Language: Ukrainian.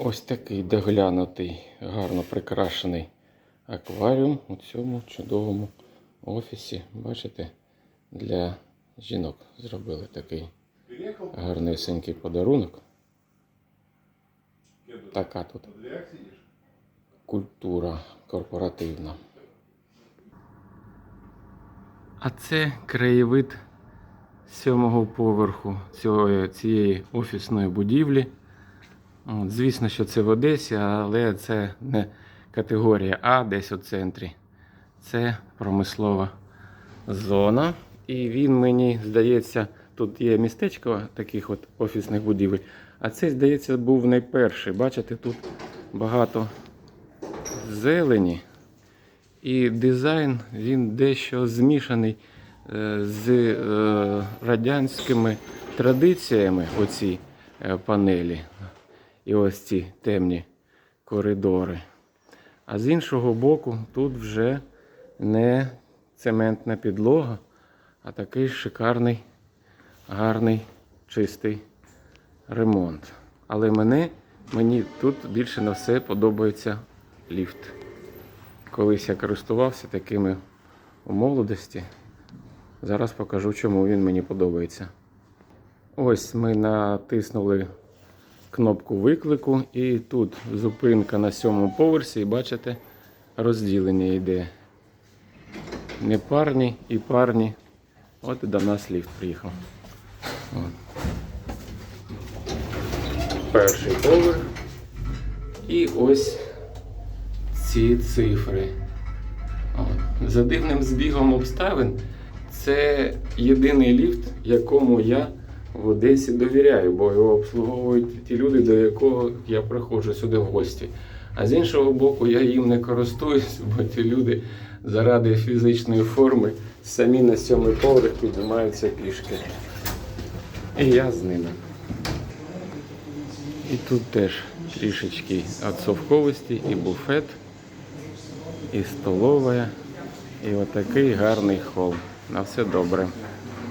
Ось такий доглянутий, гарно прикрашений акваріум у цьому чудовому офісі. Бачите, для жінок зробили такий гарнесенький подарунок. Така тут культура корпоративна. А це краєвид сьомого поверху цієї офісної будівлі. Звісно, що це в Одесі, але це не категорія А десь у центрі. Це промислова зона. І він мені здається, тут є містечко таких от офісних будівель. А цей, здається, був найперший. Бачите, тут багато зелені. І дизайн він дещо змішаний е, з е, радянськими традиціями оці е, панелі. І ось ці темні коридори. А з іншого боку, тут вже не цементна підлога, а такий шикарний, гарний, чистий ремонт. Але мене, мені тут більше на все подобається ліфт. Колись я користувався такими у молодості. Зараз покажу, чому він мені подобається. Ось ми натиснули кнопку виклику, і тут зупинка на сьомому поверсі, і бачите, розділення йде. Не парні і парні. От і до нас ліфт приїхав. От. Перший поверх. І ось ці цифри. От. За дивним збігом обставин, це єдиний ліфт, якому я в Одесі довіряю, бо його обслуговують ті люди, до якого я приходжу сюди в гості. А з іншого боку, я їм не користуюсь, бо ті люди заради фізичної форми самі на сьомий поверх піднімаються пішки. І я з ними. І тут теж трішечки отсовковості, і буфет, і столова, і отакий гарний хол. На все добре.